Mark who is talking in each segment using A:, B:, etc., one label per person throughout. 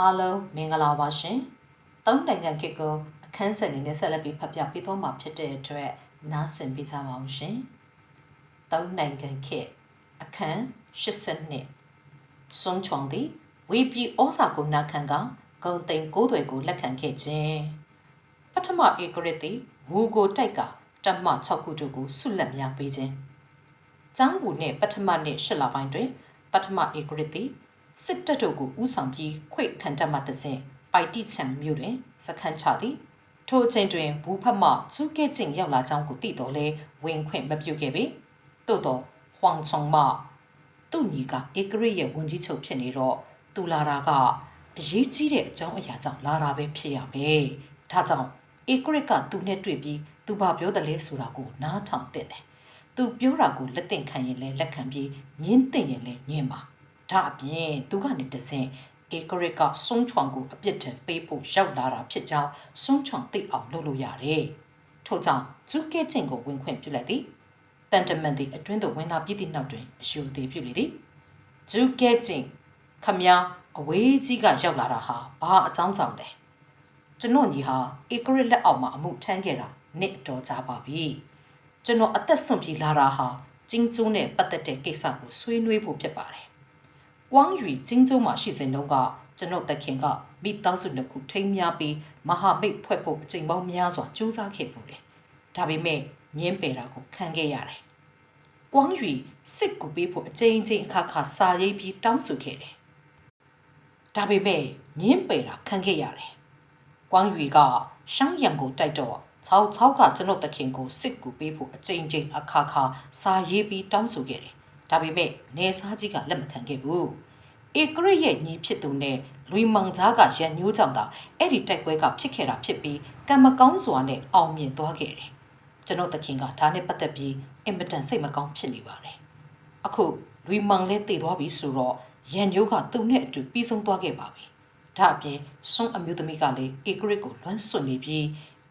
A: အားလုံးမင်္ဂလာပါရှင်။သုံးနိုင်ငံခေတ်ကိုအခန်းဆက်အနေနဲ့ဆက်လက်ပြီးဖတ်ပြပေးသွားမှာဖြစ်တဲ့အတွက်နားဆင်ပေးကြပါဦးရှင်။သုံးနိုင်ငံခေတ်အခန်း82စွန်ချွန်သည်ဝေပြည်ဩစာကိုနာခံကဂုံတိန်ကိုးတွေကိုလက်ခံခဲ့ခြင်းပထမဧကရစ်သည်ဝူကိုတိုက်ကတမ6ခုတို့ကိုဆုလက်များပေးခြင်း။ကျောင်းဝူနှင့်ပထမနှစ်၈လပိုင်းတွင် ပထမဧကရစ်သည် စစ်တပ်တို့ကိုဥဆောင်ပြီးခွေခံတပ်မှတဆင့်ပိုက်တိချံမြို့တွင်စခန်းချသည်ထိုအချိန်တွင်ဘူးဖက်မှကျူးကဲကျင့်ရောက်လာကြောင်းကိုသိတော်လဲဝင်ခွင့်မပြုခဲ့ပေသို့တော့ဟွမ်ချုံမသူ့ညီကဧကရစ်ရဲ့ဝန်ကြီးချုပ်ဖြစ်နေတော့သူလာတာကအရေးကြီးတဲ့အကြောင်းအရာကြောင့်လာတာပဲဖြစ်ရမယ်ဒါကြောင့်ဧကရစ်ကသူနဲ့တွေ့ပြီးသူဘာပြောတယ်လဲဆိုတာကိုနားထောင်တဲ့တယ်သူပြောတာကိုလက်သင့်ခံရင်လည်းလက်ခံပြီးညင်းသိမ့်ရင်လည်းညင်းပါ ဒါအပြင်သူကနေတဆင့်ဧကရစ်ကစွန်းချွန်ကိုအပြစ်ဒဏ်ပေးဖို့ရောက်လာတာဖြစ်ကြောင်းစွန်းချွန်သိအောင်လုပ်လို့ရတယ်ထို့ကြောင့်ဂျူကဲချင်းကိုဝင်ခွင့်ပြုလိုက်သည်တန်တမန်သည်အတွင်းသို့ဝင်လာပြီးသည့်နောက်တွင်အယူသေးပြုလေသည်ဂျူကဲချင်းခမည်းအဝေးကြီးကရောက်လာတာဟာဘာအကြောင်းကြောင့်လဲကျွန်တော်ညီဟာဧကရစ်လက်အောက်မှာအမှုထမ်းခဲ့တာနှစ်တော်ကြပါပြီကျွန်တော်အသက်ဆွန့်ပြေးလာတာဟာကျင်းကျိုးနဲ့ပတ်သက်တဲ့ကိစ္စကိုဆွေးနွေးဖို့ဖြစ်ပါတယ်။ ကွမ်းရွီကျင်းကျိုးမှာရှိစဉ်တုန်းကကျွန်တော်တခင်ကမိသားစုနှစ်ခုထိမ်းများပြီးမဟာမိတ်ဖွဲ့ဖို့အချိန်ပေါင်းများစွာကြိုးစားခဲ့ပူတယ်။ဒါပေမဲ့ညင်းပယ်တာကိုခံခဲ့ရတယ်။ကွမ်းရွီစစ်ကူပေးဖို့အချိန်ချင်းအခါခါစာရေးပြီးတောင်းဆိုခဲ့တယ်။ဒါပေမဲ့ညင်းပယ်တာခံခဲ့ရတယ်။ကွမ်းရွီကရှမ်းရံကိုတိုက်တော့၆၆ကကျွန်တော်တခင်ကိုစစ်ကူပေးဖို့အကြိမ်ကြိမ်အခါခါစာရေးပြီးတောင်းဆိုခဲ့တယ်။ ဒါပေမဲ့နေစားကြီးကလက်မခံခဲ့ဘူး။ဧကရစ်ရဲ့ညီဖြစ်သူနဲ့လူမောင်သားကရန်ညိုးကြောင့်သာအဲ့ဒီတိုက်ပွဲကဖြစ်ခဲ့တာဖြစ်ပြီးကံမကောင်းစွာနဲ့အောင်မြင်သွားခဲ့တယ်။ကျွန်တော်တခင်ကဒါနဲ့ပတ်သက်ပြီးအင်မတန်စိတ်မကောင်းဖြစ်နေပါတယ်။အခုလူမောင်လည်းတည်သွားပြီဆိုတော့ရန်ညိုးကသူ့နဲ့အတူပြီးဆုံးသွားခဲ့ပါပြီ။ဒါအပြင်စွန်းအမျိုးသမီးကလည်းဧကရစ်ကိုလွမ်းဆွနေပြီး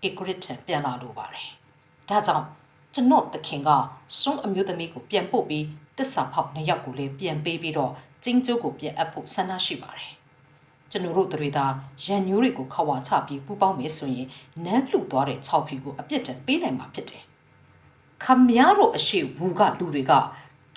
A: ဧကရစ်ထံပြန်လာလိုပါတယ်။ဒါကြောင့်ကျွန်တော်တခင်ကစွန်းအမျိုးသမီးကိုပြန်ပို့ပြီး တစ္ဆာဖောက်နှစ်ယောက်ကိုလည်းပြန်ပေးပြီးတော့ကျင်းကျိုးကိုပြန်အပ်ဖို့ဆန္ဒရှိပါတယ်။ကျွန်တော်တို့တွေသာရန်ညိုးတွေကိုခဝါချပြီးပူပေါင်းမယ်ဆိုရင်နန်းလှူသွားတဲ့6ဖြူကိုအပြစ်တင်ပေးနိုင်မှာဖြစ်တယ်။ခမည်းတော်အရှိဝူကလူတွေက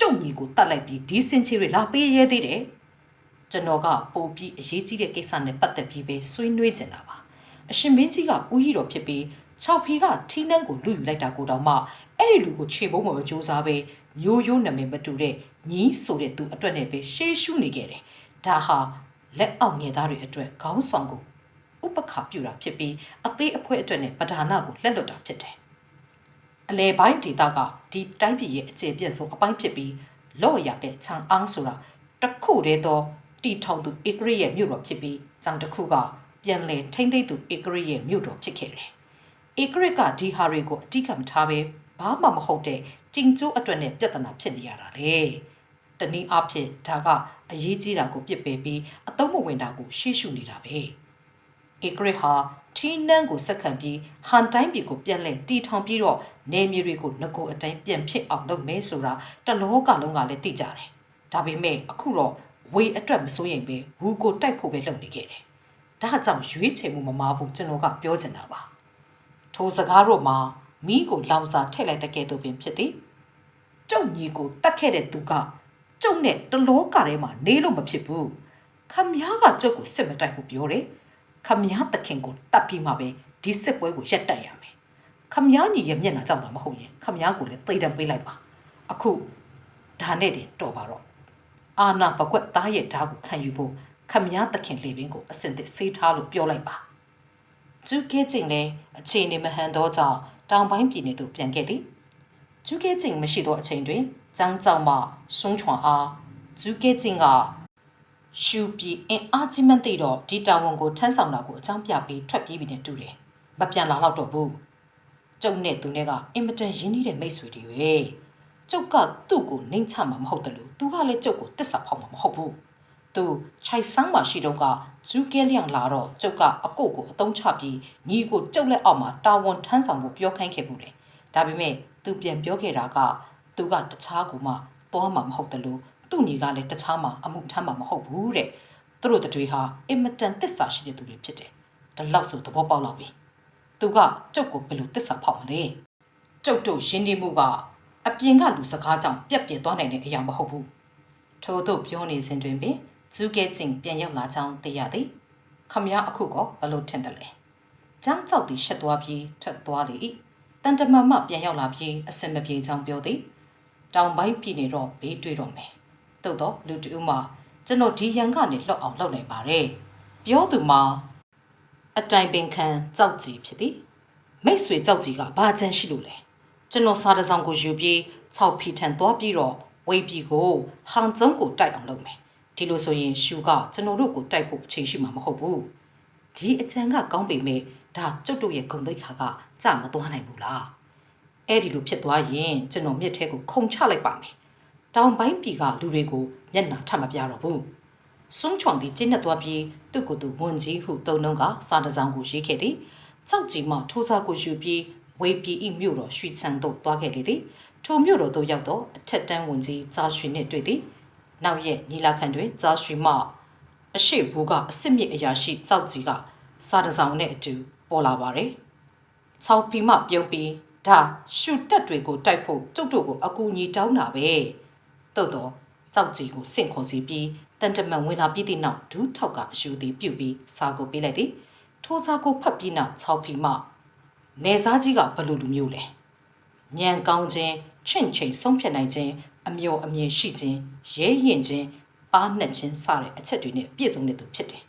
A: ကြုံညီကိုတတ်လိုက်ပြီးဒီစင်ချီတွေလာပေးရဲသေးတယ်။ကျွန်တော်ကပို့ပြီးအရေးကြီးတဲ့ကိစ္စနဲ့ပတ်သက်ပြီးပဲဆွေးနွေးကြတာပါ။အရှင်မင်းကြီးကဦးကြီးတော်ဖြစ်ပြီး6ဖီကထီးနှန်းကိုလူယူလိုက်တာကိုတောင်မှအဲ့ဒီလူကိုခြေပုံးမစူးစားပဲ မျိုးရိုးနာမည်မတူတဲ့ညီးဆိုတဲ့သူအတွက်နဲ့ပဲရှေးရှုနေခဲ့တယ်။ဒါဟာလက်အောက်ငယ်သားတွေအတွက်ခေါင်းဆောင်ကိုဥပခါပြူတာဖြစ်ပြီးအသေးအဖွဲအတွက်နဲ့ပဓာနာကိုလက်လွတ်တာဖြစ်တယ်။အလဲပိုင်းဒေတာကဒီတိုင်းပြည်ရဲ့အခြေပြည့်ဆုံးအပိုင်းဖြစ်ပြီးလော့ရတဲ့ချန်အောင်ဆိုတာတစ်ခုတည်းသောတီထောင်သူဧကရိရဲ့မြို့တော်ဖြစ်ပြီးဂျန်တစ်ခုကပြန်လဲထိမ့်သိမ့်သူဧကရိရဲ့မြို့တော်ဖြစ်ခဲ့တယ်။ဧကရစ်ကဒီဟာတွေကိုအတိကမထားပဲဘာမှမဟုတ်တဲ့ ကျင်ကျိုးအတွက်နဲ့ပြဿနာဖြစ်နေရတာလေ။တနည်းအားဖြင့်ဒါကအရေးကြီးတာကိုပြစ်ပယ်ပြီးအသုံးမဝင်တာကိုရှေ့ရှုနေတာပဲ။ဧကရစ်ဟာထီးနန်းကိုစက္ကန့်ပြီးဟန်တိုင်းပြည်ကိုပြန်လဲတီထောင်ပြီးတော့နေမြေတွေကိုငကိုအတိုင်းပြန်ဖြစ်အောင်လုပ်မယ်ဆိုတာတလောကလုံးကလည်းသိကြတယ်။ဒါပေမဲ့အခုတော့ဝေအတွက်မစိုးရင်ပဲဝူကိုတိုက်ဖို့ပဲလုပ်နေခဲ့တယ်။ဒါကြောင့်ရွေးချယ်မှုမမားဘူးကျွန်တော်ကပြောချင်တာပါ။ထိုစကားတို့မှာမိကိုလောင်စာထည့်လိုက်တဲ့ကဲ့သို့ပင်ဖြစ်သည်။ ကျုပ်ညီကိုတတ်ခဲ့တဲ့သူကကျုပ်နဲ့တလောကထဲမှာနေလို့မဖြစ်ဘူး။ခမည်းကကျုပ်ကိုစစ်မတိုက်ဘူးပြောတယ်။ခမည်းတခင်ကိုတတ်ပြီးမှပဲဒီစစ်ပွဲကိုရပ်တန့်ရမယ်။ခမည်းညီရဲ့မျက်နှာကြောင့်တော့မဟုတ်ရင်ခမည်းကိုလည်းသိတံပေးလိုက်ပါ။အခုဒါနဲ့တင်တော်ပါတော့။အာနာပကွက်သားရဲ့ဓာတ်ကိုခံယူဖို့ခမည်းတခင်လေပင်ကိုအစင်သစ်ဆေးထားလို့ပြောလိုက်ပါ။ကျူးကဲကျင်လည်းအခြေအနေမဟန်တော့ကြောင့်တောင်ပိုင်းပြည်နယ်သို့ပြန်ခဲ့သည်။ ကျူးကဲကျင်မရှိသောအချိန်တွင်ကျန်းကြောင့်မှဆုံးချွန်အားကျူးကဲကျင်ကရှူပြီးအင်အားကြီးမှန်းသိတော့ဒီတာဝန်ကိုထမ်းဆောင်တာကိုအကြောင်းပြပြီးထွက်ပြေးပြီးနေတူတယ်။မပြန်လာတော့ဘူး။ကျုံနဲ့သူနဲ့ကအင်မတန်ရင်းနှီးတဲ့မိတ်ဆွေတွေပဲ။ကျုပ်ကသူ့ကိုနှိမ်ချမှာမဟုတ်တယ်လို့သူကလည်းကျုပ်ကိုတစ္ဆာဖောက်မှာမဟုတ်ဘူး။သူခြိုက်ဆန်းမှရှိတော့ကဂျူးကဲလျံလာတော့ကျုပ်ကအကိုကိုအတုံးချပြီးညီကိုကျုပ်လက်အောက်မှာတာဝန်ထမ်းဆောင်ဖို့ပြောခိုင်းခဲ့မှုတယ်။ဒါပေမဲ့ သူပြန်ပြောခဲ့တာကသူကတခြားကူမှသွားမှာမဟုတ်တယ်လို့သူ့ညီကလည်းတခြားမှာအမှုထမ်းမှာမဟုတ်ဘူးတဲ့။သူတို့တွေဟာအင်မတန်တစ္ဆာရှိတဲ့သူတွေဖြစ်တယ်။ဒါလောက်ဆိုသဘောပေါက်လောက်ပြီ။သူကကျုပ်ကိုဘယ်လိုတစ္ဆာဖောက်မလဲ။ကျုပ်တို့ရင်းနှီးမှုကအပြင်ကလူစကားကြောင့်ပြက်ပြက်သွားနိုင်တဲ့အရာမဟုတ်ဘူး။ထို့သို့ပြောနေစဉ်တွင်ပင်ဇူးကဲကျင်ပြန်ရောက်လာကြောင်းသိရသည်။ခမရအခုကဘလို့ထင်တယ်လဲ။ကျန်းကြောက်သည်ရှက်သွားပြီးထွက်သွားလေ၏။ တန်တမန်မှပြန်ရောက်လာပြီးအစင်မပြေကြောင်းပြောသည်။တောင်ပိုင်းပြည်နေတော့ဘေးတွေ့တော့မယ်။သို့တော့လူတူမှကျွန်တော်ဒီရန်ကနေလွတ်အောင်လုပ်နိုင်ပါတယ်။ပြောသူမှာအတိုင်ပင်ခံကြောက်ကြီးဖြစ်သည်။မိတ်ဆွေကြောက်ကြီးကဘာချမ်းရှိလို့လဲ။ကျွန်တော်စားတစောင်းကိုယူပြီး6ဖီထန်သွားပြီးတော့ဝေးပြီးကိုဟန်ကျုံကိုတိုက်အောင်လုပ်မယ်။ဒီလိုဆိုရင်ရှူကကျွန်တော်တို့ကိုတိုက်ဖို့အချိန်ရှိမှာမဟုတ်ဘူး။ဒီအချမ်းကကောင်းပေမဲ့ ဒါကျုပ်တို့ရဲ့ဂုံတိတ်ခါကကြမသွားနိုင်ဘူးလား။အဲ့ဒီလိုဖြစ်သွားရင်ကျွန်တော်မြစ်ထဲကိုခုန်ချလိုက်ပါမယ်။တောင်ပိုင်းပြည်ကလူတွေကိုမျက်နှာထပ်မပြတော့ဘူး။စွန်းချွန်သည်ကျင်းနဲ့သွားပြီးသူ့ကိုယ်သူဝန်ကြီးဟုသုံးနှုံးကစာတစောင်းကိုရေးခဲ့သည်။ကြောက်ကြီးမှထိုးစားကိုယူပြီးဝေပြည်ဤမြို့တော်ရွှေချန်သို့သွားခဲ့လေသည်။ထိုမြို့တော်သို့ရောက်တော့အထက်တန်းဝန်ကြီးဇာရွှေနှင့်တွေ့သည်။နောက်ရက်ညီလာခံတွင်ဇာရွှေမှအရှိဘူးကအစ်စ်မြစ်အရာရှိကြောက်ကြီးကစာတစောင်းနဲ့အတူ ပေါ်လာပါတယ်။ဆောက်ပီမှပြုံးပြီးဒါရှူတက်တွေကိုတိုက်ဖို့ကျုပ်တို့ကိုအကူအညီတောင်းတာပဲ။သို့တော့ကြောက်ကြီးကိုစင့်ခေါ်စီပြီးတန်တမန်ဝင်လာပြီးသည့်နောက်ဒူးထောက်ကအယူသည်ပြုတ်ပြီးစာကိုပေးလိုက်သည်ထိုစာကိုဖတ်ပြီးနောက်ဆောက်ဖီမှနေစားကြီးကဘလူလူမျိုးလဲညံကောင်းခြင်းချင့်ချိန်ဆုံးဖြတ်နိုင်ခြင်းအမျော်အမြင်ရှိခြင်းရဲရင်ခြင်းပါနှက်ခြင်းစတဲ့အချက်တွေနဲ့ပြည့်စုံတဲ့သူဖြစ်တယ်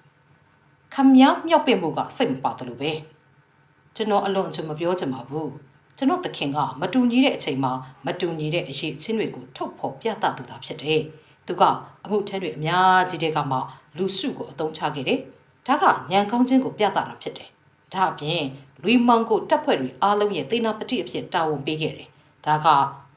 A: ခမည်းမြောက်ပင်မှုကစိတ်မပါတယ်လို့ပဲကျွန်တော်အလွန်အကျွံမပြောချင်ပါဘူးကျွန်တော်သခင်ကမတူညီတဲ့အချိန်မှာမတူညီတဲ့အရေးအချင်းတွေကိုထုတ်ဖော်ပြသသူသာဖြစ်တယ်။သူကအမှုထမ်းတွေအများကြီးတဲ့ကမှလူစုကိုအသုံးချခဲ့တယ်။ဒါကညံကောင်းခြင်းကိုပြသတာဖြစ်တယ်။ဒါအပြင်လူမောင်ကိုတပ်ဖွဲ့တွေအားလုံးရဲ့သေနာပတိအဖြစ်တာဝန်ပေးခဲ့တယ်။ဒါက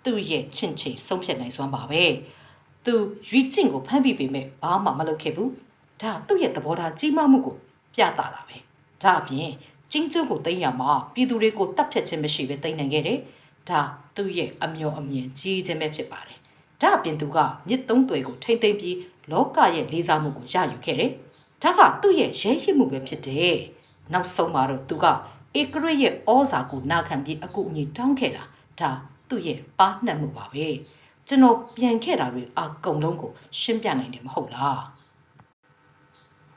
A: သူ့ရဲ့ချင့်ချိန်ဆုံးဖြတ်နိုင်စွမ်းပါပဲ။သူရွေးချင်ကိုဖမ်းပြီးပေမဲ့ဘာမှမလုပ်ခဲ့ဘူး။ဒါသူ့ရဲ့သဘောထားကြီးမားမှုကို ပြသတာပဲ။ဒါအပြင်ကျင်းကျုံကိုသိမ်းရမှာပြည်သူတွေကိုတတ်ဖြတ်ခြင်းမရှိဘဲသိမ်းနိုင်ခဲ့တယ်။ဒါသူ့ရဲ့အမျော်အမြင်ကြီးခြင်းပဲဖြစ်ပါတယ်။ဒါအပြင်သူကမြစ်သုံးသွယ်ကိုထိမ့်သိမ့်ပြီးလောကရဲ့လေးစားမှုကိုရယူခဲ့တယ်။ဒါကသူ့ရဲ့ရဲရင့်မှုပဲဖြစ်တယ်။နောက်ဆုံးမှာတော့သူကဧကရရဲ့ဩဇာကိုနာခံပြီးအကူအညီတောင်းခဲ့တာ။ဒါသူ့ရဲ့ပါနှက်မှုပါပဲ။ကျွန်တော်ပြန်ခဲ့တာတွေအကုန်လုံးကိုရှင်းပြနိုင်တယ်မဟုတ်လား။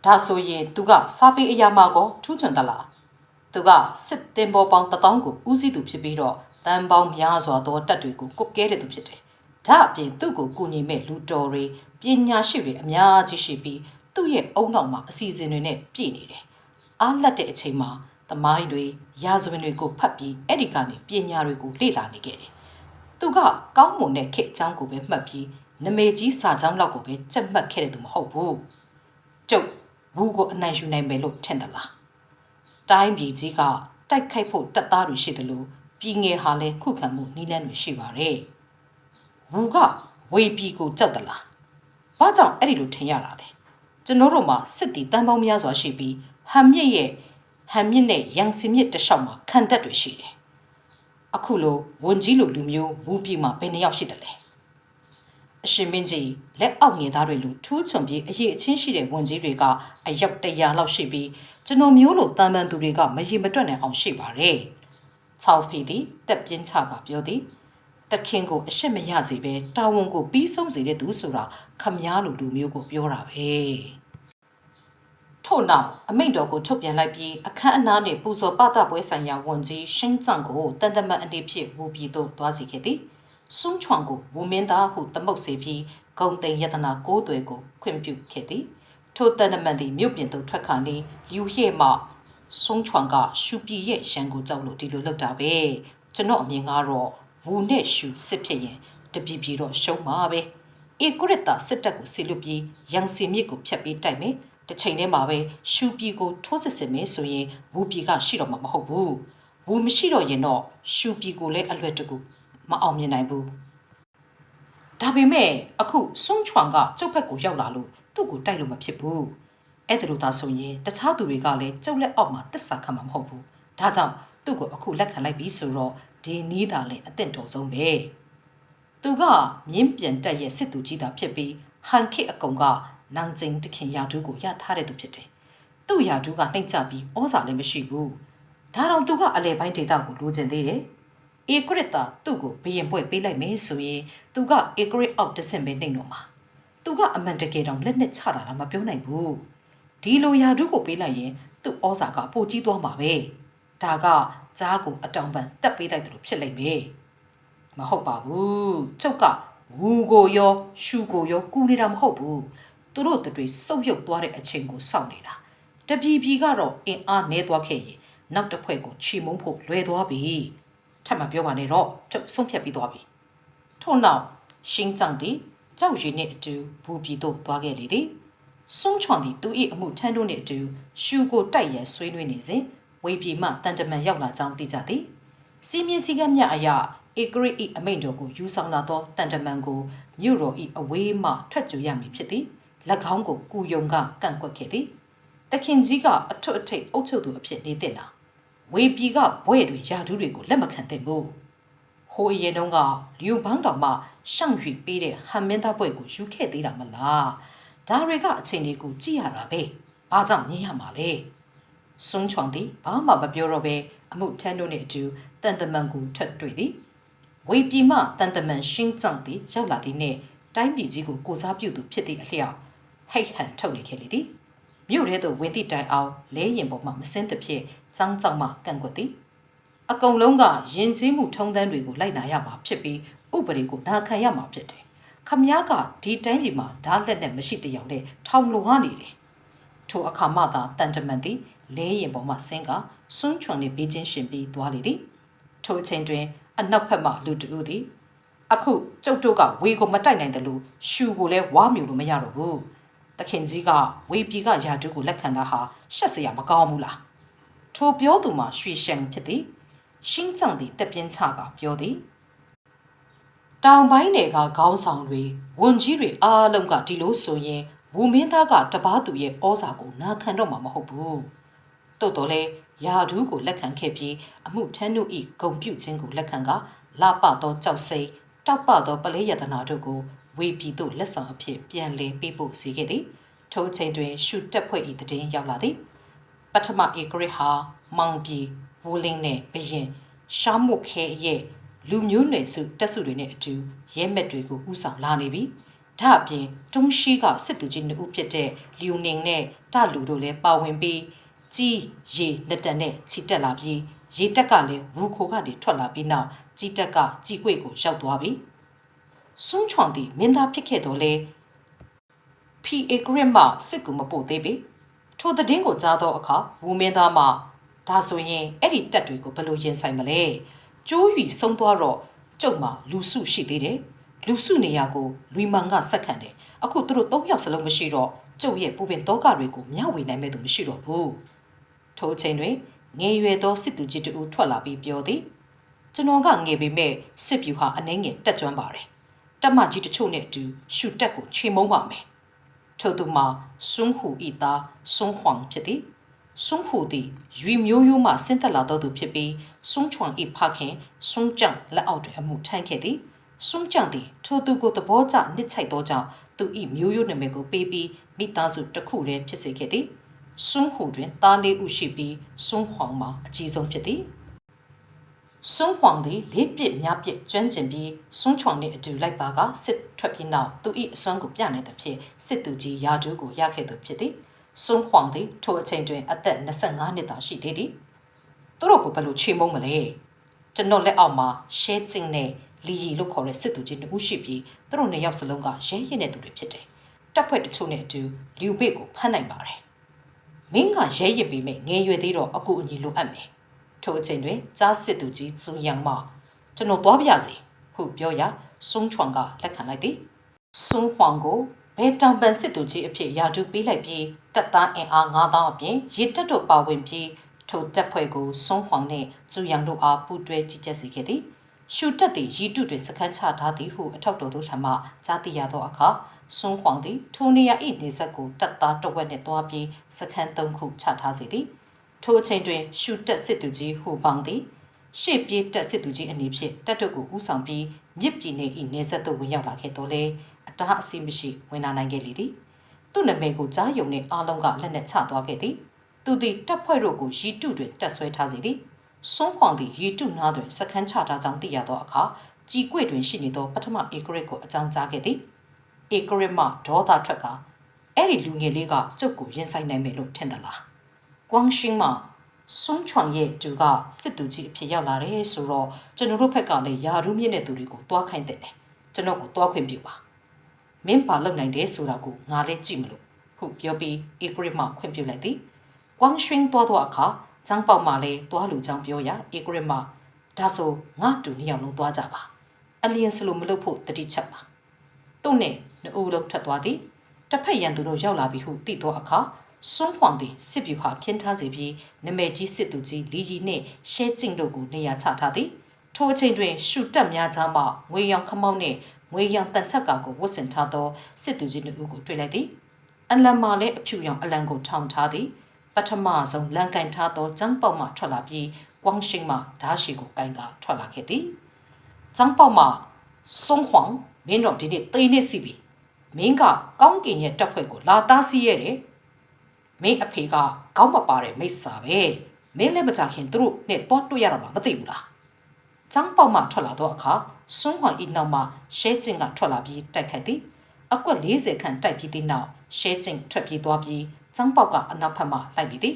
A: ဒါဆိုရင်သူကစာပေအရာမှာကောထူးချွန်သလား။သူကစစ်တင်ပေါ်ပေါင်းတထောင်ကိုဦးစီးသူဖြစ်ပြီးတော့တန်ပေါင်းများစွာသောတပ်တွေကိုကုတ်ကဲတဲ့သူဖြစ်တယ်။ဒါအပြင်သူ့ကိုကူညီမဲ့လူတော်တွေပညာရှိတွေအများကြီးရှိပြီးသူ့ရဲ့အုံနောက်မှာအစီအစဉ်တွေနဲ့ပြည့်နေတယ်။အားလက်တဲ့အချိန်မှာသမိုင်းတွေရာဇဝင်တွေကိုဖတ်ပြီးအဲ့ဒီကနေပညာတွေကိုလေ့လာနေခဲ့တယ်။သူကကောင်းမွန်တဲ့ခေတ်အကြောင်းကိုပဲမှတ်ပြီးနမေကြီးစာကြောင်းလောက်ကိုပဲကြက်မှတ်ခဲ့တဲ့သူမဟုတ်ဘူး။ကျုပ် ဘူးကိုအနိုင်ယူနိုင်မယ်လို့ထင်တယ်လား။တိုင်းပြည်ကြီးကတိုက်ခိုက်ဖို့တပ်သားတွေရှိတယ်လို့ပြည်ငယ်ဟာလည်းခုခံမှုနီးလန်းတွေရှိပါတယ်။ဘူးကဝေပြည်ကိုကြောက်တယ်လား။ဘာကြောင့်အဲ့ဒီလိုထင်ရတာလဲ။ကျွန်တော်တို့မှာစစ်တီတန်ပေါင်းများစွာရှိပြီးဟမ်မြစ်ရဲ့ဟမ်မြစ်နဲ့ရန်စီမြစ်တစ်လျှောက်မှာခံတပ်တွေရှိတယ်။အခုလိုဝန်ကြီးလိုလူမျိုးဝူပြည်မှာဘယ်နှယောက်ရှိတယ်လဲ။ အရှင်မင်းကြီးလက်အောက်ငယ်သားတွေလူထူးချွန်ပြီးအရေးအချင်းရှိတဲ့ဝန်ကြီးတွေကအယောက်တရာလောက်ရှိပြီးကျွန်တော်မျိုးလိုတန်ပန်သူတွေကမရေမတွက်နိုင်အောင်ရှိပါတယ်။၆ဖီသည်တက်ပြင်းချကပြောသည်တခင်ကိုအရှက်မရစေပဲတာဝန်ကိုပြီးဆုံးစေတဲ့သူဆိုတာခမည်းလိုလူမျိုးကိုပြောတာပဲ။ထို့နောက်အမိန့်တော်ကိုထုတ်ပြန်လိုက်ပြီးအခမ်းအနားနှင့်ပူဇော်ပသပွဲဆိုင်ရာဝန်ကြီးရှင်းကျန့်ကိုတန်တမန်အနေဖြင့်ဝူပြည်သို့သွားစီခဲ့သည်။ စွန်းချွန်ကိုဝူမင်းသားဟုသမုတ်စေပြီးဂုံတိန်ယတနာကိုးသွဲကိုခွင့်ပြုခဲ့သည်။ထိုတန်တမန်သည်မြို့ပြင်သို့ထွက်ခါနေလူရဲမှစွန်းချွန်ကရှူပြည်ရဲ့ရန်ကိုကြောက်လို့ဒီလိုလုပ်တာပဲ။ကျွန်တော်အမြင်ကတော့ဝူနဲ့ရှူစစ်ဖြစ်ရင်တပီပီတော့ရှုံးမှာပဲ။ဧကုရတစစ်တပ်ကိုဆီလွတ်ပြီးရန်စီမြစ်ကိုဖျက်ပြီးတိုက်မယ်။တစ်ချိန်တည်းမှာပဲရှူပြည်ကိုထိုးစစ်ဆင်မယ်ဆိုရင်ဝူပြည်ကရှိတော့မှာမဟုတ်ဘူး။ဝူမရှိတော့ရင်တော့ရှူပြည်ကိုလည်းအလွယ်တကူ မအောင်မြင်နိုင်ဘူး။ဒါပေမဲ့အခုစွန်းချွန်ကကျုပ်ဘက်ကိုရောက်လာလို့သူ့ကိုတိုက်လို့မဖြစ်ဘူး။အဲ့ဒါလို့သာဆိုရင်တခြားသူတွေကလည်းကျုပ်လက်အောက်မှာတစ္ဆာခံမှာမဟုတ်ဘူး။ဒါကြောင့်သူ့ကိုအခုလက်ခံလိုက်ပြီးဆိုတော့ဒီနီးတာလည်းအသင့်တော်ဆုံးပဲ။သူကမြင်းပြန်တက်ရဲ့စစ်သူကြီးတာဖြစ်ပြီးဟန်ခေအကုံကနောင်ကျင်းတခင်ရာထူးကိုရထားတဲ့သူဖြစ်တယ်။သူ့ရာထူးကနှိမ့်ချပြီးဩဇာလည်းမရှိဘူး။ဒါတော့သူကအလဲပိုင်းဒေတာကိုလိုချင်သေးတယ်။ အေဂရစ်တာသူ့ကိုဘရင်ပွဲပေးလိုက်မယ်ဆိုရင်သူကအေဂရစ်အောက်တဆင့်ပဲနှိမ့်တော့မှာ။သူကအမှန်တကယ်တော့လက်နဲ့ချတာလားမပြောနိုင်ဘူး။ဒီလိုရာထူးကိုပေးလိုက်ရင်သူ့ဩဇာကပိုကြီးသွားမှာပဲ။ဒါကကြားကိုအတောင်ပန်တက်ပေးလိုက်တယ်လို့ဖြစ်လိမ့်မယ်။မဟုတ်ပါဘူး။ကျုပ်ကဝူကိုရောရှူကိုရောကူနေတာမဟုတ်ဘူး။သူတို့တွေစုပ်ယုပ်သွားတဲ့အချိန်ကိုစောင့်နေတာ။တပြီပြီကတော့အင်အားနည်းသွားခဲ့ရင်နောက်တစ်ဖွဲ့ကိုချီမုံဖို့လွယ်သွားပြီ။ ထပ်မပြောပါနဲ့တော့ကျုပ်ဆုံးဖြတ်ပြီးသွားပြီ။ထို့နောက်ရှင်းကြံသည်ကြောက်ရည်နှင့်အတူဘူပြည်သို့သွားခဲ့လေသည်။ဆုံးချွန်သည်သူ၏အမှုထမ်းတို့နှင့်အတူရှူကိုတိုက်ရန်ဆွေးနွေးနေစဉ်ဝေပြည်မှတန်တမန်ရောက်လာကြောင်းသိကြသည်။စီမင်းစည်းကမ်းမြအရဧကရိ၏အမိန့်တော်ကိုယူဆောင်လာသောတန်တမန်ကိုမြို့တော်၏အဝေးမှထွက်ကြရမည်ဖြစ်သည်။၎င်းကိုကုယုံကကန့်ကွက်ခဲ့သည်။တခင်ကြီးကအထွတ်အထိပ်အုပ်ချုပ်သူအဖြစ်နေတဲ့နာ ဝေပြည်ကဘွဲ့တွေယာဒူးတွေကိုလက်မခံသင့်ဘူး။ဟိုအရင်တုန်းကလျူဘန်းတော်မှရှောင်ရွေပေးတဲ့ဟမ်မင်းသားဘွဲ့ကိုယူခဲ့သေးတာမလား။ဒါတွေကအချိန်လေးကိုကြည့်ရတာပဲ။ဘာကြောင့်ညင်ရမှာလဲ။ဆုံးချွန်သည်ဘာမှမပြောတော့ဘဲအမှုထမ်းတို့နှင့်အတူတန်တမန်ကိုထပ်တွေ့သည်။ဝေပြည်မှတန်တမန်ရှင်းကြံသည်ရောက်လာသည်နှင့်တိုင်းပြည်ကြီးကိုကိုစားပြုသူဖြစ်သည့်အလျောက်ဟိတ်ဟန်ထုတ်နေခဲ့လေသည်။ မြို့ထဲသို့ဝင်သည့်တိုင်အောင်လဲရင်ပေါ်မှမစင်းသဖြင့်ចောင်းចောင်းမှကန့်ကွက်သည်။အကုံလုံးကယဉ်ကျေးမှုထုံးတမ်းတွေကိုလိုက်နာရမှာဖြစ်ပြီးဥပဒေကိုနာခံရမှာဖြစ်တယ်။ခမည်းကဒီတိုင်းပြည်မှာဓာတ်လက်နဲ့မရှိတယောက်နဲ့ထောင်လိုဟာနေတယ်။ထိုအခါမှသာတန်တမန်သည်လဲရင်ပေါ်မှဆင်းကစွန်းချွန်နှင့်ဘေးချင်းရှင်ပြီးသွားလေသည်။ထိုအချိန်တွင် အနောက်ဘက်မှလူတဦးသည် အခုကျုပ်တို့ကဝေကိုမတိုက်နိုင်တယ်လို့ရှူကိုလည်းဝါမြူလို့မရတော့ဘူး။ တခင်ကြီးကဝေပြည်ကယာတုကိုလက်ခံတာဟာရှက်စရာမကောင်းဘူးလား။ထိုပြောသူမှာရွှေရှန်ဖြစ်သည်။ရှင်းကြံသည့်တက်ပြင်းချကပြောသည်။တောင်ပိုင်းနယ်ကခေါင်းဆောင်တွေဝန်ကြီးတွေအားလုံးကဒီလိုဆိုရင်ဝူမင်းသားကတပားသူရဲ့ဩဇာကိုနာခံတော့မှာမဟုတ်ဘူး။တို့တော်လဲယာဒူးကိုလက်ခံခဲ့ပြီးအမှုထမ်းတို့၏ဂုံပြုတ်ခြင်းကိုလက်ခံကလာပသောကြောက်စိတ်တောက်ပသောပလဲယတနာတို့ကို ဝေပြည်သို့လက်ဆောင်အဖြစ်ပြန်လည်ပေးပို့စေခဲ့သည်ထိုအချိန်တွင်ရှုတက်ဖွဲ့၏တည်င်းရောက်လာသည်ပထမဧကရစ်ဟာမောင်ပြည်ဝူလင်းနှင့်ဘရင်ရှားမုတ်ခဲရဲ့လူမျိုးနွယ်စုတက်စုတွေနဲ့အတူရဲမက်တွေကိုဥဆောင်လာနေပြီဒါအပြင်တုံးရှိကစစ်သူကြီးနှစ်ဦးဖြစ်တဲ့လီယိုနင်နဲ့တလူတို့လည်းပါဝင်ပြီးကြီးရေလက်တက်နဲ့ချီတက်လာပြီးရေတက်ကလည်းဝူခိုကနေထွက်လာပြီးနောက်ကြီးတက်ကကြီးကွေ့ကိုရောက်သွားပြီ စွန်းချွန်သည်မင်းသားဖြစ်ခဲ့တော့လေ PA ဂရစ်မှစစ်ကူမပို့သေးပေထိုတဲ့င်းကိုကြားသောအခါဝူမင်းသားမှဒါဆိုရင်အဲ့ဒီတက်တွေကိုဘယ်လိုရင်ဆိုင်မလဲကျိုးရီဆုံးသွားတော့ကျုပ်မှလူစုရှိသေးတယ်လူစုနေရာကိုလူမန်ကဆက်ခံတယ်အခုသူတို့၃ယောက်စလုံးမရှိတော့ကျုပ်ရဲ့ပူပင်တောကတွေကိုမျှဝေနိုင်မဲ့သူမရှိတော့ဘူးထိုအချိန်တွင်ငယ်ရွယ်သောစစ်သူကြီးတူထွက်လာပြီးပြောသည်ကျွန်တော်ကငယ်ပေမဲ့စစ်ပြူဟာအနှင်းငယ်တက်ကြွပါတယ် တက်မကြီးတချို့နဲ့အတူရှူတက်ကိုချိန်မုံပါမယ်ထို့သူမှာစွန်းဟူဤသားစွန်းဟွမ်ဖြစ်သည်စွန်းဟူသည်ရွေမျိုးရိုးမှဆင်းသက်လာသောသူဖြစ်ပြီးစွန်းချွန်ဤဖခင်စွန်းကြံလက်အောက်တွင်အမှုထမ်းခဲ့သည်စွန်းကြံသည်ထိုသူကိုသဘောကျနစ်ချိုက်သောကြောင့်သူဤမျိုးရိုးနာမည်ကိုပေးပြီးမိသားစုတစ်ခုတည်းဖြစ်စေခဲ့သည်စွန်းဟူတွင်သားလေးဦးရှိပြီးစွန်းဟွမ်မှာအကြီးဆုံးဖြစ်သည် စွန်းဟွမ်သည်လေးပစ်များပစ်ကျွမ်းကျင်ပြီးစွန်းချွန်နှင့်အတူလိုက်ပါကစစ်ထွက်ပြီးနောက်သူ၏အစွမ်းကိုပြနိုင်သဖြင့်စစ်သူကြီးရာထူးကိုရခဲ့သူဖြစ်သည်စွန်းဟွမ်သည်ထိုအချိန်တွင်အသက်25နှစ်သာရှိသေးသည်သူတို့ကိုဘယ်လိုချေမှုန်းမလဲကျွန်တော်လက်အောက်မှာရှဲကျင်းနဲ့လီရီလို့ခေါ်တဲ့စစ်သူကြီးနှစ်ဦးရှိပြီးသူတို့နှစ်ယောက်စလုံးကရဲရင်တဲ့သူတွေဖြစ်တယ်တပ်ဖွဲ့တချို့နဲ့အတူလူဘေ့ကိုဖမ်းနိုင်ပါတယ်မင်းကရဲရစ်ပြီးမဲ့ငယ်ရွယ်သေးတော့အကူအညီလိုအပ်မယ် ထိုအချိန်တွင်ကြားစစ်သူကြီးဇူယန်မှကျွန်တော်သွားပြရစီဟုပြောရာစွန်းချွန်ကလက်ခံလိုက်သည်စွန်းဟွန်ကိုဘဲတောင်ပန်စစ်သူကြီးအဖြစ်ယာတူပေးလိုက်ပြီးတပ်သားအင်အား9000အပြင်ရေတပ်တို့ပါဝင်ပြီးထိုတပ်ဖွဲ့ကိုစွန်းဟွန်နှင့်ဇူယန်တို့အားပူးတွဲကြီးကြပ်စေခဲ့သည်ရှူတက်သည်ရီတုတွင်စခန်းချထားသည်ဟုအထောက်တော်တို့ထံမှကြားသိရသောအခါစွန်းဟွန်သည်ထိုနေရာ၏နေဆက်ကိုတပ်သားတဝက်နှင့်တွားပြီးစခန်း၃ခုချထားစေသည် ထိုအချိန်တွင်ရှူတက်စစ်သူကြီးဟူပေါင်းသည်ရှေ့ပြေးတက်စစ်သူကြီးအနေဖြင့်တပ်တို့ကိုဦးဆောင်ပြီးမြစ်ပြည်နယ်၏နေဆက်သို့ဝင်ရောက်လာခဲ့တော်လဲအတားအဆီးမရှိဝင်လာနိုင်ခဲ့လေသည်သူ့နာမည်ကိုကြားယုံတဲ့အားလုံးကလက်နဲ့ချသွားခဲ့သည်သူသည်တပ်ဖွဲ့တို့ကိုရီတုတွင်တက်ဆွဲထားစေသည်စွန်းခွန်သည်ရီတုနားတွင်စခန်းချထားကြောင်းသိရသောအခါကြည်ကွေ့တွင်ရှိနေသောပထမဧကရစ်ကိုအကြောင်းကြားခဲ့သည်ဧကရစ်မှဒေါသထွက်ကအဲ့ဒီလူငယ်လေးကကျုပ်ကိုရင်ဆိုင်နိုင်မယ်လို့ထင်တယ်လား ကွမ်ရှင်းမှစွန်းချွန်ရဲ့သူကစစ်တူကြီးအဖြစ်ရောက်လာတယ်ဆိုတော့ကျွန်တော်တို့ဘက်ကလည်းယာရူးမြင့်တဲ့သူတွေကိုတွားခိုင်းတဲ့တယ်ကျွန်တော်ကိုတွားခွင့်ပြုပါမင်းပါလုပ်နိုင်တယ်ဆိုတာကိုငါလည်းကြည့်မလို့ဟုပြောပြီးဧကရစ်မှခွင့်ပြုလိုက်သည်ကွမ်ရှင်းတွားတော့အခါကျန်းပေါက်မှလည်းတွားလူချောင်းပြောရဧကရစ်မှဒါဆိုငါတူနှစ်ယောက်လုံးတွားကြပါအလျင်စလိုမလုပ်ဖို့တတိချက်ပါသူ့နဲ့နှစ်ဦးလုံးထွက်သွားသည်တစ်ဖက်ရန်သူတို့ရောက်လာပြီဟုသိသောအခါ စွန်းခွန်သည်စစ်ဗျူဟာခင်းထားစေပြီးနမဲကြီးစစ်သူကြီးလီကြီးနှင့်ရှဲကျင့်တို့ကိုနေရာချထားသည်ထိုအချိန်တွင်ရှုတက်များကြားမှငွေရောင်ခမောက်နှင့်ငွေရောင်တန်ချက်ကာကိုဝတ်ဆင်ထားသောစစ်သူကြီးနှစ်ဦးကိုတွေ့လိုက်သည်အလံမှာလည်းအဖြူရောင်အလံကိုထောင်ထားသည်ပထမဆုံးလန်ကင်ထားသောကျန်းပေါက်မှထွက်လာပြီးကွမ်ရှင်းမှဓာရှိကိုကင်ကထွက်လာခဲ့သည်ကျန်းပေါက်မှစွန်းခွန်မင်းတို့ဒီနေ့သိနေစီပြီမင်းကကောင်းကင်ရဲ့တပ်ဖွဲ့ကိုလာတားဆီးရတယ် မင်းအဖေကကောင်းမပါတဲ့မိစ္ဆာပဲမင်းလည်းမကြခင်သူတို့နဲ့တော့တွေ့ရတော့မှမသိဘူးလားကျန်းပေါက်မှထွက်လာတော့အခါစွန်းခွန်ဤနောက်မှရှဲကျင်ကထွက်လာပြီးတိုက်ခိုက်သည်အကွက်40ခန့်တိုက်ပြီးသည့်နောက်ရှဲကျင်ထွက်ပြေးသွားပြီးကျန်းပေါက်ကအနောက်ဘက်မှလိုက်နေသည်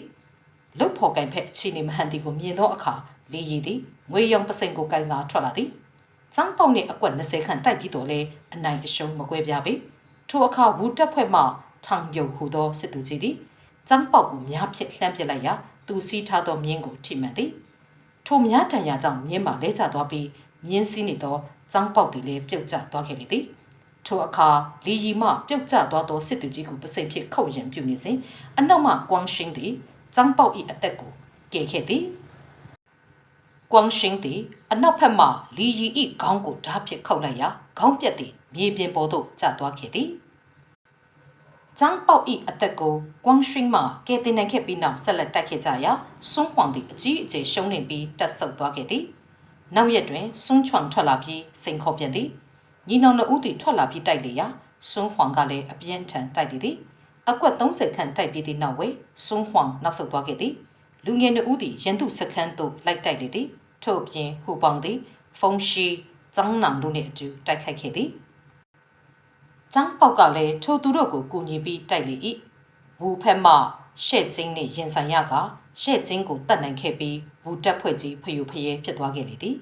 A: လုတ်ဖော်ကင်ဖက်အခြေအနေမဟန်တီကိုမြင်သောအခါလေးရည်သည်ငွေရောင်ပစိန်ကိုကင်လာထွက်လာသည်ကျန်းပေါက်နှင့်အကွက်20ခန့်တိုက်ပြီးတော့လဲအနိုင်အရှုံးမကွဲပြားပေထိုအခါဝူတက်ဖွဲ့မှထောင်ပြုတ်ဟူသောစစ်သူကြီးသည် ကျန်းပေါက်ကိုများဖြင့်လှမ်းပစ်လိုက်ရာသူစီးထားသောမြင်းကိုထိမှန်သည်ထိုများတန်ရာကြောင့်မြင်းမှလဲကျသွားပြီးမြင်းစည်းနေသောကျန်းပေါက်သည်လည်းပြုတ်ကျသွားခဲ့လေသည်ထိုအခါလီရီမှပြုတ်ကျသွားသောစစ်သူကြီးကိုပစိန်ဖြင့်ခုတ်ရန်ပြုနေစဉ်အနောက်မှကွမ်ရှင်းသည်ကျန်းပေါက်၏အသက်ကိုကယ်ခဲ့သည်ကွမ်ရှင်းသည်အနောက်ဘက်မှလီရီ၏ခေါင်းကိုဓာတ်ဖြင့်ခုတ်လိုက်ရာခေါင်းပြက်သည်မြေပြင်ပေါ်သို့ကျသွားခဲ့သည် ကျန်းပေါက်၏အသက်ကိုကွမ်ရှင်းမှကယ်တင်နိုင်ခဲ့ပြီးနောက်ဆက်လက်တိုက်ခဲ့ကြရာစွန်းခွန်သည်အကြီးအကျယ်ရှုံးနေပြီးတက်ဆုပ်သွားခဲ့သည်နောက်ရက်တွင်စွန်းချွန်ထွက်လာပြီးစိန်ခေါ်ပြန်သည်ညီနောင်နှစ်ဦးသည်ထွက်လာပြီးတိုက်လေရာစွန်းခွန်ကလည်းအပြင်းထန်တိုက်လေသည်အကွက်30ခန့်တိုက်ပြီးသည့်နောက်ဝဲစွန်းခွန်နောက်ဆုတ်သွားခဲ့သည်လူငယ်နှစ်ဦးသည်ရန်သူစခန်းသို့လိုက်တိုက်လေသည်ထို့အပြင်ဟူပောင်သည် ဖုန်ရှီចောင်းနံတို့နှင့်အတူတိုက်ခိုက်ခဲ့သည် ကျန်းပေါက်ကလည်းထိုသူတို့ကိုကူညီပြီးတိုက်လေ၏ဝူဖက်မှရှဲ့ချင်းနှင့်ရင်ဆိုင်ရကရှဲ့ချင်းကိုတတ်နိုင်ခဲ့ပြီးဝူတက်ဖွဲ့ကြီးဖျူဖျဲဖြစ်သွားခဲ့လေသည်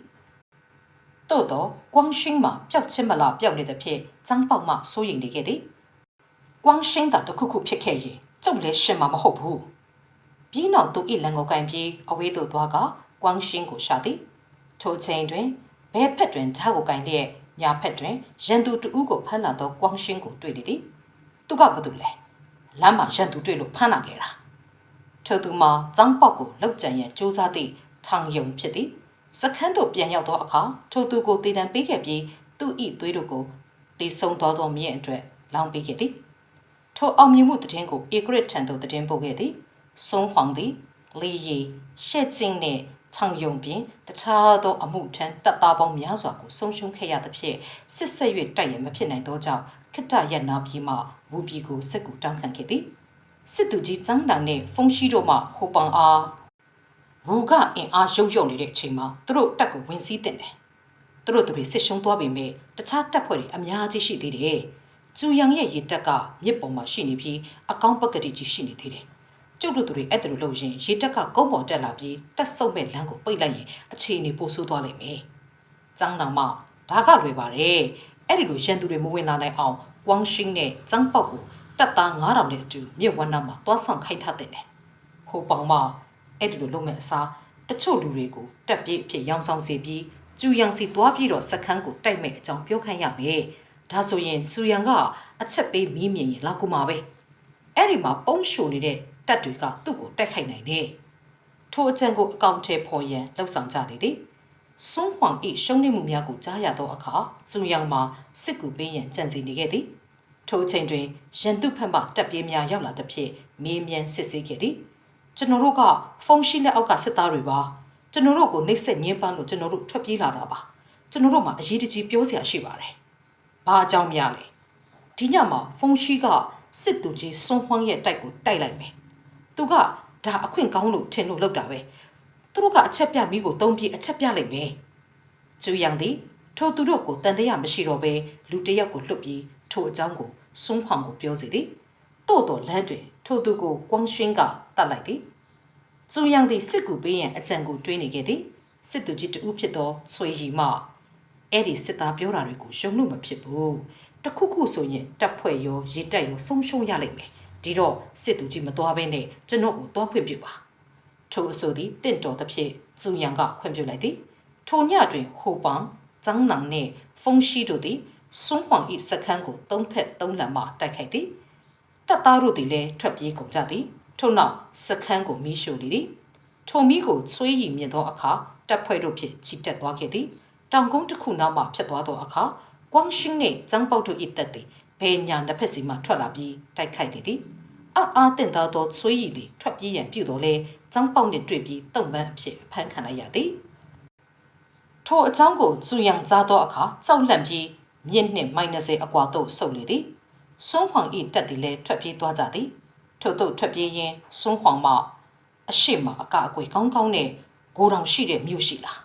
A: သို့တော့ကွမ်ရှင်းမှပျောက်ချင်းမလားပျောက်နေသဖြင့်ကျန်းပေါက်မှစိုးရိမ်နေခဲ့သည်ကွမ်ရှင်းသာတခုခုဖြစ်ခဲ့ရင်ကျုပ်လည်းရှင်မှာမဟုတ်ဘူးပြီးနောက်သူ၏လန်ကိုကန်ပြီးအဝေးသို့သွားကကွမ်ရှင်းကိုရှာသည်ထိုချိန်တွင်ဘဲဖက်တွင်ဓာတ်ကိုကန်လျက် ညာဖက်တွင်ရန်သူတဦးကိုဖမ်းလာသောကွမ်ရှင်းကိုတွေ့လေသည်သူကဘာတူလဲလမ်းမှာရန်သူတွေ့လို့ဖမ်းလာခဲ့တာထိုသူမှာចောင်းပေါက်ကိုလောက်ကြံရန်စူးစမ်းသည့်ထောင်ယုံဖြစ်သည်စခန်းသို့ပြန်ရောက်သောအခါထိုသူကိုတည်တံပေးခဲ့ပြီးသူ့၏သွေးတို့ကိုတေဆုံးတော်သောမြင့်အတွက်လောင်းပေးခဲ့သည်ထိုအောင်မြင်မှုတည်င်းကိုဧကရစ်ထံသို့တည်င်းပို့ခဲ့သည်စွန်းဟွန်သည်လီရီရှက်ကျင်းနှင့် ထောင်ယုံပြင်တခြားသောအမှုထမ်းတပ်သားပေါင်းများစွာကိုဆုံးရှုံးခဲ့ရသဖြင့်စစ်ဆက်၍တိုက်ရမဖြစ်နိုင်သောကြောင့်ခိတ္တရနာပြီးမှဝူပီကိုစစ်ကူတောင်းခံခဲ့သည်စစ်သူကြီးကျန်းတန်နှင့်ဖုန်ရှိတို့မှဟိုပန်အားဝူကအင်အားရုပ်ရုပ်နေတဲ့အချိန်မှာသူတို့တက်ကိုဝင်စည်းတင်တယ်သူတို့တို့စစ်ရှုံးသွားပေမဲ့တခြားတပ်ဖွဲ့တွေအများကြီးရှိသေးတယ်ကျူယံရဲ့ရေတက်ကမြစ်ပေါ်မှာရှိနေပြီးအကောင့်ပကတိကြီးရှိနေသေးတယ် ကျုပ်တို့သူတွေအဲ့ဒါလိုလုပ်ရင်ရေတက်ကကုန်းပေါ်တက်လာပြီးတက်ဆုပ်မဲ့လမ်းကိုပိတ်လိုက်ရင်အခြေအနေပိုဆိုးသွားလိမ့်မယ်။ចောင်းတော်မှဒါကလွယ်ပါတယ်။အဲ့ဒီလိုရန်သူတွေမဝင်လာနိုင်အောင်ကွမ်ရှင်းနဲ့ចောင်းပေါက်ကိုတပ်သား9000နဲ့အတူမြစ်ဝမ်းနာမှာသွားဆောင်ခိုင်းထားတဲ့တယ်။ဟိုပောင်မအဲ့ဒီလိုလုပ်မဲ့အစားတချို့လူတွေကိုတက်ပြေးအဖြစ်ရောင်းဆောင်စေပြီးကျူယံစီသွားပြီးတော့စခန်းကိုတိုက်မဲ့အကြောင်းပြောခိုင်းရမယ်။ဒါဆိုရင်ကျူယံကအချက်ပေးမီးမြင်ရင်လောက်ကူမှာပဲ။အဲ့ဒီမှာပုံးရှိုနေတဲ့ တပ်တွေကသူ့ကိုတိုက်ခိုက်နိုင်တယ်။ထိုအကြံကိုအကောင့်ထဲပေါ်ရန်လှုပ်ဆောင်ကြလေသည်။စွန်းဟွန်၏ရှုံးနိမှုများကိုကြားရသောအခါကျုံယောင်မှာစစ်ကူပေးရန်ကြံစီနေခဲ့သည်။ထိုအချိန်တွင်ရန်သူဖက်မှတပ်ပြေးများရောက်လာသဖြင့်မေးမြန်းစစ်ဆေးခဲ့သည်။ကျွန်တော်တို့ကဖုန်းရှိလက်အောက်ကစစ်သားတွေပါ။ကျွန်တော်တို့ကိုနှိပ်စက်ညှဉ်းပန်းလို့ကျွန်တော်တို့ထွက်ပြေးလာတာပါ။ကျွန်တော်တို့မှာအရေးတကြီးပြောစရာရှိပါတယ်။ဘာအကြောင်းများလဲ။ဒီညမှာဖုန်းရှိက
B: စစ်သူကြီးစွန်းဟွန်းရဲ့တိုက်ကိုတိုက်လိုက်မယ် သူကဒါအခွင့်ကောင်းလို့ထင်လို့လောက်တာပဲသူတို့ကအချက်ပြမိကိုတုံးပြီးအချက်ပြလိုက်မယ်ကျူယံသည်ထိုသူတို့ကိုတန်တရားမရှိတော့ဘဲလူတစ်ယောက်ကိုလွတ်ပြီးထိုအကြောင်းကိုစွန်းဟွန်းကိုပြောစီသည်တော့တော့လမ်းတွင်ထိုသူကိုကွမ်ရွှင်းကတတ်လိုက်သည်ကျူယံသည်စစ်ကူပေးရန်အကြံကိုတွေးနေခဲ့သည်စစ်သူကြီးတဦးဖြစ်သောဆွေရီမအဲ့ဒီစစ်သားပြောတာတွေကိုယုံလို့မဖြစ်ဘူးတခုခုဆိုရင်တပ်ဖွဲ့ရောရေတပ်ရောဆုံးရှုံးရလိမ့်မယ် ဒီတော့စစ်သူကြီးမသွားဘဲနဲ့ကျွန်တော်ကိုသွားခွင့်ပြုပါထိုအဆိုသည်တင့်တော်သဖြင့်ကျူယံကခွင့်ပြုလိုက်သည်ထိုညတွင်ဟိုပန်ဇန်းနန်နှင့်ဖုန်ရှိတို့သည်စွန်းဟွန်၏စခန်းကိုသုံးဖက်သုံးလံမှတိုက်ခိုက်သည်တပ်သားတို့သည်လည်းထွက်ပြေးကုန်ကြသည်ထို့နောက်စခန်းကိုမီးရှို့လေသည်ထိုမီးကိုချွေးရည်မြင့်သောအခါတပ်ဖွဲ့တို့ဖြင့်ချီတက်သွားခဲ့သည်တောင်ကုန်းတစ်ခုနောက်မှဖြတ်သွားသောအခါကွမ်ရှင်းနှင့်ကျန်းပေါက်တို့၏တပ်သည် ဘယ်ညာတစ်ဖက်စီမှထွက်လာပြီးတိုက်ခိုက်လေသည်အာအာတင်သောသောချွေးရည်သည်ထွက်ပြေးရန်ပြုတော်လဲကျန်းပေါက်နှင့်တွေ့ပြီးတုံပန်းအဖြစ်အဖမ်းခံလိုက်ရသည်ထိုအကြောင်းကိုဇူယံကြားသောအခါကြောက်လန့်ပြီးမြင့်နှင့်မိုင်20အကွာသို့ဆုတ်လေသည်စွန်းဟွန်ဤတက်သည်လည်းထွက်ပြေးသွားကြသည်ထို့သို့ထွက်ပြေးရင်းစွန်းဟွန်မှအရှိမအကအကွေကောင်းကောင်းနဲ့ဂိုးတောင်ရှိတဲ့မြို့ရှိလား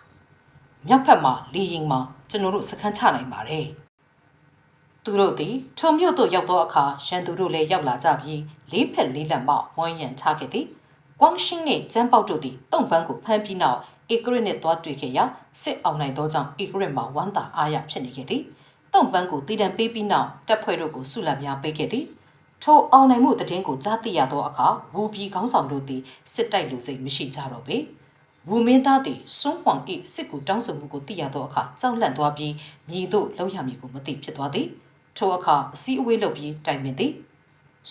B: မြောက်ဖက်မှာလီရင်မှာကျွန်တော်တို့စခန်းချနိုင်ပါတယ် သူတို့သည်ထုံမြို့သို့ရောက်သောအခါရန်သူတို့လည်းရောက်လာကြပြီးလေးဖက်လေးလက်မှဝိုင်းရန်ထားခဲ့သည်ကွမ်ရှင်းနှင့်ကျန်းပေါက်တို့သည်တုံပန်းကိုဖမ်းပြီးနောက်ဧကရစ်နှင့်သွားတွေ့ခဲ့ရာစစ်အောင်နိုင်သောကြောင့်ဧကရစ်မှာဝမ်းသာအားရဖြစ်နေခဲ့သည်တုံပန်းကိုတည်တံပေးပြီးနောက်တပ်ဖွဲ့တို့ကိုဆုလတ်များပေးခဲ့သည်ထိုအောင်နိုင်မှုတည်င်းကိုကြားသိရသောအခါဝူပြည်ခေါင်းဆောင်တို့သည်စစ်တိုက်လူစိတ်မရှိကြတော့ပေဝူမင်းသားသည်စွန်းဟွန်၏စစ်ကူတောင်းဆိုမှုကိုသိရသောအခါကြောက်လန့်သွားပြီးမြည်သို့လောက်ရမည်ကိုမသိဖြစ်သွားသည် ထိုအခါအစည်းအဝေးလုပ်ပြီးတိုင်ပင်သည်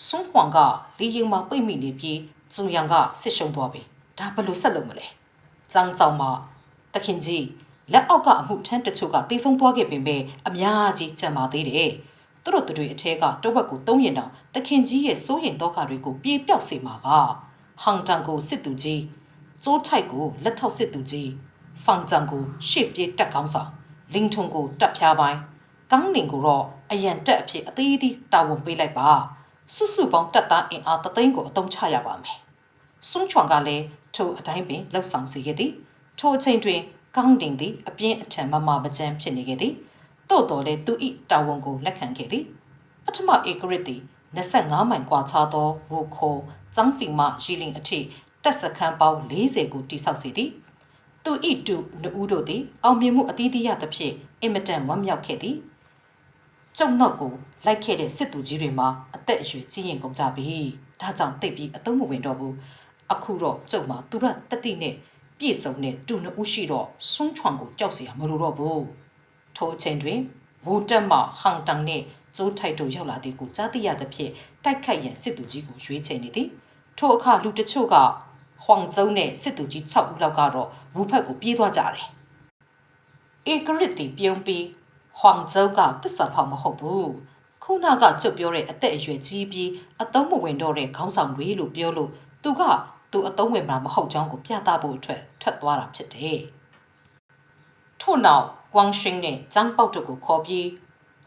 B: စွန်းဟွန်ကလီရင်မှာပိတ်မိနေပြီးဇူယံကစစ်ရှုံးသွားပြီဒါဘယ်လိုဆက်လုပ်မလဲចောင်းကြောင်မှာတခင်ကြီးလက်အောက်ကအမှုထမ်းတချို့ကတေဆုံးသွားခဲ့ပင်ပဲအများကြီးကြံပါသေးတယ်။သူတို့တို့တွေအထက်ကတဝက်ကိုသုံးရင်တော့တခင်ကြီးရဲ့စိုးရင်တော့ခါတွေကိုပြေပြောက်စေမှာပါ။ဟန်တန်ကိုစစ်သူကြီးကျိုးထိုက်ကိုလက်ထောက်စစ်သူကြီးဖန်ဂျန်ကိုရှေ့ပြေးတက်ကောင်းဆောင်လင်းထုံကိုတက်ဖြားပိုင်းကောင်းနင်ကိုတော့ အရန်တက်အဖြစ်အသေးသေးတာဝန်ပေးလိုက်ပါစွတ်စွပေါင်းတက်သားအင်အားတသိန်းကိုအတုံးချရပါမယ်။စွန်းချွန်ကလည်းထိုအတိုင်းပင်လှုပ်ဆောင်စေခဲ့သည်ထိုအချိန်တွင်ကောင်းတင်သည်အပြင်းအထန်မမပကြမ်းဖြစ်နေခဲ့သည်တို့တော်လည်းသူ၏တာဝန်ကိုလက်ခံခဲ့သည်ပထမဧကရစ်သည်25မိုင်ကွာခြားသောဝိုခိုចောင်းဖီမရီလင်အထိတက်စခန်းပေါင်း40ကိုတိစောက်စေသည်သူ၏တူနဦးတို့သည်အောင်မြင်မှုအသီးသီးရသဖြင့်အင်မတန်ဝမ်းမြောက်ခဲ့သည် ကျုံနောက်ကိုလိုက်ခဲ့တဲ့စစ်သူကြီးတွေမှာအသက်အရွယ်ကြီးရင်ကုန်ကြပြီ။ဒါကြောင့်တိတ်ပြီးအတုံးမဝင်တော့ဘူး။အခုတော့ကျုံမှာသူရတတိနဲ့ပြည့်စုံတဲ့တူနှစ်ဦးရှိတော့ဆွန်းချွန်ကိုကြောက်စရာမလိုတော့ဘူး။ထိုအချိန်တွင်ဘူတက်မဟောင်တန်နဲ့ကျိုးထိုက်တို့ရောက်လာသည်ကိုကြားသိရသဖြင့်တိုက်ခိုက်ရန်စစ်သူကြီးကိုရွေးချယ်နေသည်။ထိုအခါလူတချို့ကဟွမ်ကျုံနဲ့စစ်သူကြီး6ဦးလောက်ကတော့ဘူဖက်ကိုပြေးသွားကြတယ်။ဧကရစ်တီပြုံးပြီး ဟွန်ကျုံကတစ္ဆာဖောက်မဟုတ်ဘူးခုနကကြုတ်ပြောတဲ့အသက်အရွယ်ကြီးပြီးအသုံးမဝင်တော့တဲ့ခေါင်းဆောင်တွေလို့ပြောလို့သူကသူအသုံးဝင်မှာမဟုတ်ကြောင်းကိုပြသဖို့အတွက်ထွက်သွားတာဖြစ်တယ်။ထို့နောက်ကွမ်ရှင်းနဲ့ကျန်းပေါက်တို့ကိုခေါ်ပြီး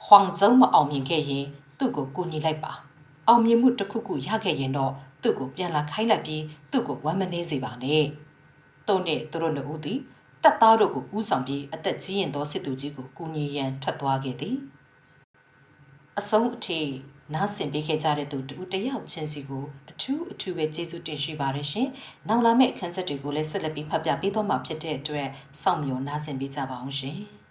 B: ဟွမ်ကျုံမအောင်မြင်ခဲ့ရင်သူ့ကိုကူညီလိုက်ပါ။အောင်မြင်မှုတစ်ခုခုရခဲ့ရင်တော့သူ့ကိုပြန်လာခိုင်းလိုက်ပြီးသူ့ကိုဝမ်းမနေစေပါနဲ့။တုံးနဲ့သူတို့နှစ်ဦးသည် တပ်သားတို့ကိုဦးဆောင်ပြီးအသက်ကြီးရင်သောစစ်သူကြီးကိုကူညီရန်ထွက်သွားခဲ့သည်။အဆုံးအထိနားဆင်ပေးခဲ့ကြတဲ့သူတူတယောက်ချင်းစီကိုအထူးအထူးပဲကျေးဇူးတင်ရှိပါတယ်ရှင်။နောက်လာမယ့်အခန်းဆက်တွေကိုလည်းဆက်လက်ပြီးဖတ်ပြပေးသွားမှာဖြစ်တဲ့အတွက်စောင့်မျှော်နားဆင်ပေးကြပါအောင်ရှင်။